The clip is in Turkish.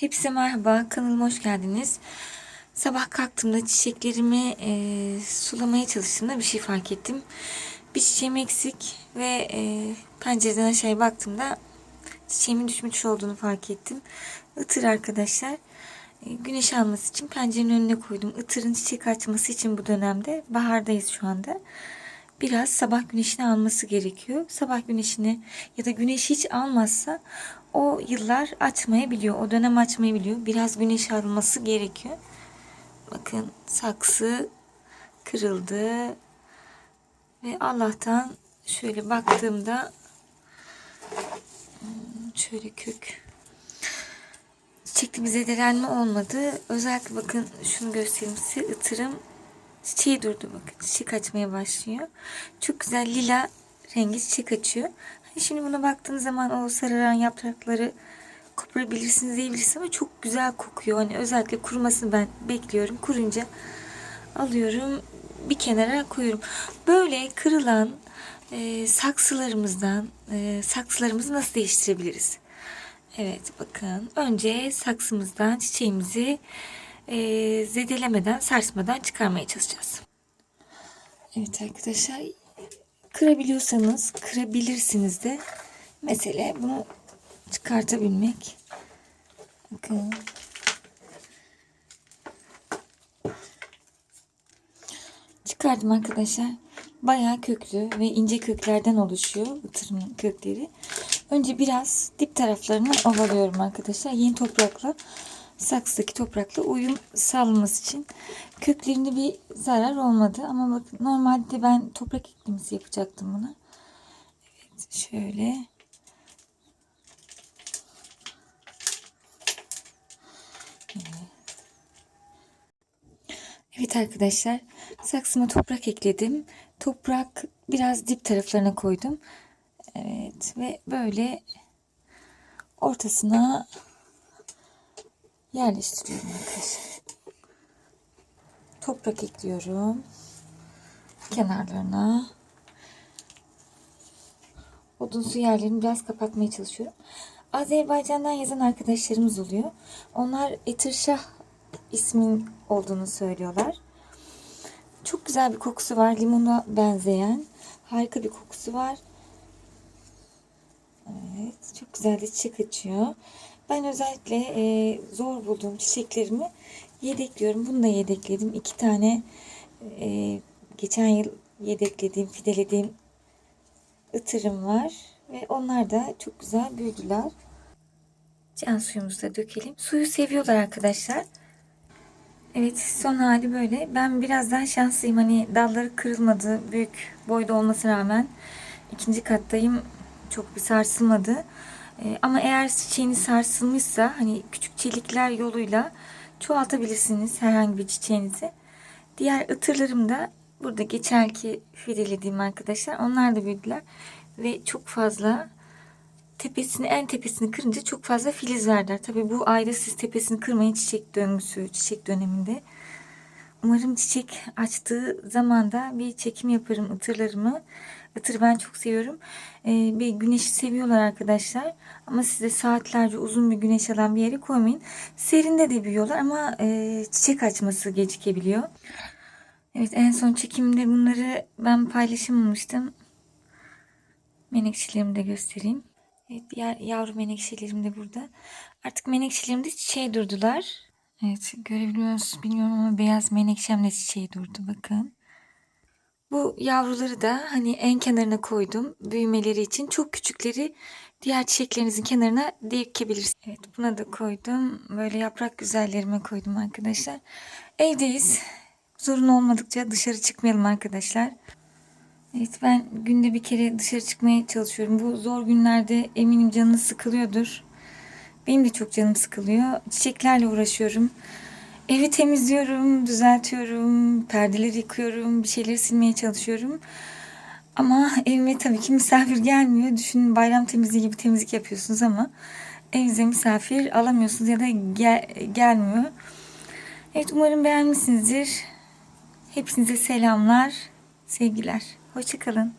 Hepsi merhaba, kanalıma hoş geldiniz. Sabah kalktığımda çiçeklerimi e, sulamaya çalıştığımda bir şey fark ettim. Bir çiçeğim eksik ve e, pencereden aşağıya baktığımda çiçeğimin düşmüş olduğunu fark ettim. Itır arkadaşlar. E, güneş alması için pencerenin önüne koydum. Itırın çiçek açması için bu dönemde, bahardayız şu anda. Biraz sabah güneşini alması gerekiyor. Sabah güneşini ya da güneş hiç almazsa o yıllar açmayabiliyor. O dönem açmayabiliyor. Biraz güneş alması gerekiyor. Bakın saksı kırıldı. Ve Allah'tan şöyle baktığımda hmm, şöyle kök çiçekli bir zedelenme olmadı. Özellikle bakın şunu göstereyim size. Itırım çiçeği durdu bakın. Çiçek açmaya başlıyor. Çok güzel lila rengi çiçek açıyor. Hani şimdi buna baktığınız zaman o sararan yaprakları koparabilirsiniz diyebilirsiniz ama çok güzel kokuyor. Hani özellikle kurumasını ben bekliyorum. Kurunca alıyorum bir kenara koyuyorum. Böyle kırılan e, saksılarımızdan e, saksılarımızı nasıl değiştirebiliriz? Evet bakın önce saksımızdan çiçeğimizi e, zedelemeden sarsmadan çıkarmaya çalışacağız. Evet arkadaşlar kırabiliyorsanız kırabilirsiniz de mesele bunu çıkartabilmek. Bakın. Çıkardım arkadaşlar. Bayağı köklü ve ince köklerden oluşuyor tırmın kökleri. Önce biraz dip taraflarını ovalıyorum arkadaşlar. Yeni toprakla saksıdaki toprakla uyum sağlaması için köklerinde bir zarar olmadı. Ama bakın normalde ben toprak eklemesi yapacaktım buna. Evet şöyle. Evet arkadaşlar saksıma toprak ekledim. Toprak biraz dip taraflarına koydum. Evet ve böyle ortasına yerleştiriyorum arkadaşlar. Toprak ekliyorum. Kenarlarına. Odunsu yerlerini biraz kapatmaya çalışıyorum. Azerbaycan'dan yazan arkadaşlarımız oluyor. Onlar Etirşah ismin olduğunu söylüyorlar. Çok güzel bir kokusu var. Limona benzeyen. Harika bir kokusu var. Evet. Çok güzel de çiçek açıyor. Ben özellikle e, zor bulduğum çiçeklerimi yedekliyorum. Bunu da yedekledim. İki tane e, geçen yıl yedeklediğim, fidelediğim ıtırım var. Ve onlar da çok güzel büyüdüler. Can suyumuzu da dökelim. Suyu seviyorlar arkadaşlar. Evet son hali böyle. Ben birazdan şanslıyım. Hani dalları kırılmadı. Büyük boyda olmasına rağmen. ikinci kattayım. Çok bir sarsılmadı. Ee, ama eğer çiçeğiniz sarsılmışsa hani küçük çelikler yoluyla çoğaltabilirsiniz herhangi bir çiçeğinizi. Diğer ıtırlarım da burada geçenki fidelediğim arkadaşlar. Onlar da büyüdüler. Ve çok fazla tepesini en tepesini kırınca çok fazla filiz verdiler. Tabii bu ayda siz tepesini kırmayın çiçek döngüsü, çiçek döneminde. Umarım çiçek açtığı zamanda bir çekim yaparım ıtırlarımı. Itır ben çok seviyorum. Ee, bir güneşi seviyorlar arkadaşlar. Ama size saatlerce uzun bir güneş alan bir yere koymayın. Serinde de büyüyorlar ama e, çiçek açması gecikebiliyor. Evet en son çekimde bunları ben paylaşamamıştım. Menekşelerimi de göstereyim. Evet diğer yavru menekşelerim de burada. Artık menekşelerim de çiçeğe durdular. Evet görebiliyor musunuz bilmiyorum ama beyaz menekşem de çiçeğe durdu bakın. Bu yavruları da hani en kenarına koydum büyümeleri için. Çok küçükleri diğer çiçeklerinizin kenarına dikebilirsiniz. Evet buna da koydum. Böyle yaprak güzellerime koydum arkadaşlar. Evdeyiz. Zorun olmadıkça dışarı çıkmayalım arkadaşlar. Evet ben günde bir kere dışarı çıkmaya çalışıyorum. Bu zor günlerde eminim canınız sıkılıyordur. Benim de çok canım sıkılıyor. Çiçeklerle uğraşıyorum. Evi temizliyorum, düzeltiyorum, perdeleri yıkıyorum, bir şeyleri silmeye çalışıyorum. Ama evime tabii ki misafir gelmiyor. Düşünün bayram temizliği gibi temizlik yapıyorsunuz ama evinize misafir alamıyorsunuz ya da gel gelmiyor. Evet umarım beğenmişsinizdir. Hepinize selamlar, sevgiler. Hoşçakalın.